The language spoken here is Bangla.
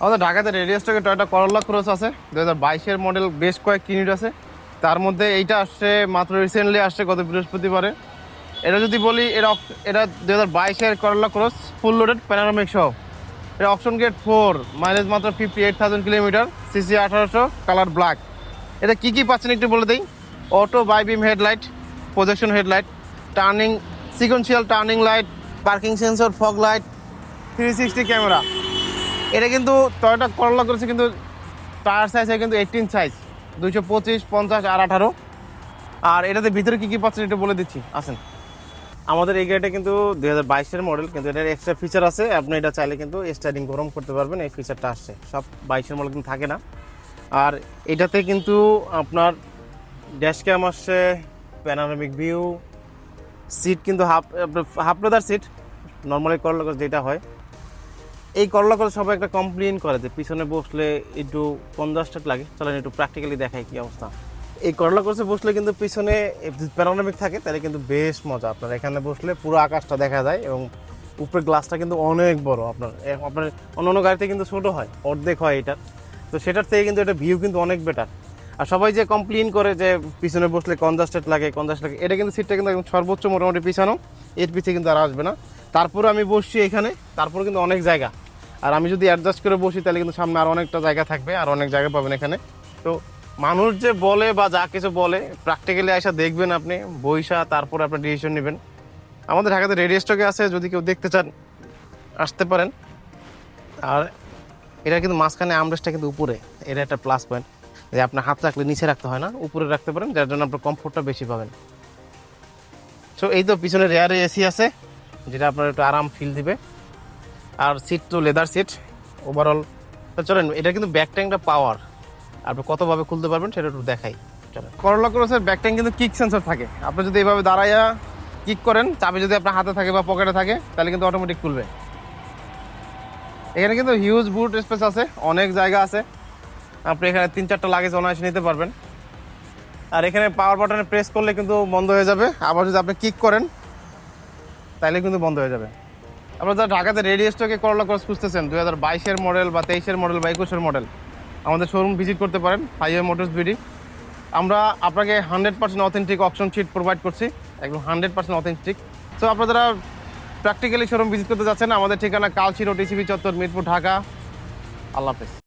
আমাদের ঢাকাতে রেডিও স্টকে টয়টা করলা ক্রস আছে। দু হাজার বাইশের মডেল বেশ কয়েক ইউনিট আছে। তার মধ্যে এইটা আসছে মাত্র রিসেন্টলি আসছে গত বৃহস্পতিবারে। এটা যদি বলি এটা এটা দু হাজার বাইশের করলা ক্রস ফুল লোডেড প্যানারোমিক সহ। এটা অপশন গেট ফোর মাইলেজ মাত্র fifty eight thousand kilometre CC আঠারোশো কালার ব্ল্যাক এটা কী কী পাচ্ছেন একটু বলে দিই? Auto bibeam headlight projection headlight turning sequential turning light parking sensor fog light three sixty camera এটা কিন্তু টয়টা করলা করেছে কিন্তু টায়ার সাইজ হয় কিন্তু এইটিন সাইজ দুইশো পঁচিশ, পঞ্চাশ আর আঠারো। আর এটাতে ভিতরে কী কী পাচ্ছেন একটু বলে দিচ্ছি, আসেন। আমাদের এই গাড়িটা কিন্তু দুই হাজার বাইশের মডেল কিন্তু এটার এক্সট্রা ফিচার আছে। আপনি এটা চাইলে কিন্তু স্টার্টিং গরম করতে পারবেন, এই ফিচারটা আসছে। সব বাইশের মডেল কিন্তু থাকে না। আর এটাতে কিন্তু আপনার ড্যাশ ক্যাম আসছে প্যানারমিক ভিউ সিট কিন্তু half half leather seat normally Corolla করে যেটা হয়। এই করলা করে সবাই একটা কমপ্লেন করে যে পিছনে বসলে একটু কনজাস্টেড লাগে। চলেন একটু প্র্যাকটিক্যালি দেখাই কি অবস্থা। এই করলা কোর্সে বসলে কিন্তু পিছনে প্যানোরামিক থাকে, তাহলে কিন্তু বেশ মজা। আপনার এখানে বসলে পুরো আকাশটা দেখা যায় এবং উপরের গ্লাসটা কিন্তু অনেক বড়। আপনার আপনার অন্য অন্য গাড়িতে কিন্তু ছোটো হয়, অর্ধেক হয় এটা তো সেটার থেকে কিন্তু এটা ভিউ কিন্তু অনেক বেটার আর সবাই যে কমপ্লেন করে যে পিছনে বসলে কনজাস্টেড লাগে কনজাস্ট লাগে, এটা কিন্তু সিটটা কিন্তু একদম সর্বোচ্চ মোটামুটি পিছানো। এর পিছিয়ে কিন্তু আর আসবে না। তারপরে আমি বসছি এখানে, তারপরে কিন্তু অনেক জায়গা। আর আমি যদি অ্যাডজাস্ট করে বসি, তাহলে কিন্তু সামনে আর অনেকটা জায়গা থাকবে, আর অনেক জায়গা পাবেন এখানে। তো মানুষ যে বলে বা যা কিছু বলে প্র্যাকটিক্যালি আসা দেখবেন আপনি, বইসা তারপরে আপনি ডিসিশন নেবেন। আমাদের ঢাকাতে রেডিও স্টকে আছে, যদি কেউ দেখতে চান, আসতে পারেন। আর এটা কিন্তু মাঝখানে আমরেসটা কিন্তু উপরে, এটা একটা প্লাস পয়েন্ট যে আপনার হাত রাখলে নিচে রাখতে হয় না, উপরে রাখতে পারেন, যার জন্য আপনার কমফোর্টটা বেশি পাবেন। সো এই তো পিছনে রেয়ারে এসি আছে, যেটা আপনার একটু আরাম ফিল দিবে। আর সিট তো লেদার সিট ওভারঅল চলেন, এটা কিন্তু ব্যাক ট্যাঙ্কটা পাওয়ার আপনি কতভাবে খুলতে পারবেন সেটা একটু দেখাই। চলেন। করলা ক্রসের ব্যাক ট্যাঙ্ক কিন্তু কিক সেন্সর থাকে। আপনি যদি এইভাবে দাঁড়াইয়া কিক করেন, চাবি যদি আপনার হাতে থাকে বা পকেটে থাকে, তাহলে কিন্তু অটোমেটিক খুলবে। এখানে কিন্তু হিউজ বুট স্পেস আছে, অনেক জায়গা আছে। আপনি এখানে তিন চারটা লাগেজ অনায়াসে নিতে পারবেন। আর এখানে পাওয়ার বাটনে প্রেস করলে কিন্তু বন্ধ হয়ে যাবে। আবার যদি আপনি কিক করেন, তাহলে কিন্তু বন্ধ হয়ে যাবে। আপনারা যারা ঢাকাতে রেডিও স্টকে করলা ক্রস খুঁজতেছেন দু হাজার বাইশের মডেল বা তেইশের মডেল বা একুশের মডেল, আমাদের শোরুম ভিজিট করতে পারেন হাইওয়ে মোটরস বিডি আমরা আপনাকে hundred percent authentic option sheet provide করছি, একদম হান্ড্রেড পার্সেন্ট অথেন্টিক সো আপনারা যারা প্র্যাকটিক্যালি শোরুম ভিজিট করতে যাচ্ছেন, আমাদের ঠিকানা কালচির ও টিসিবি চত্বর, মিরপুর, ঢাকা। আল্লাহ হাফেজ।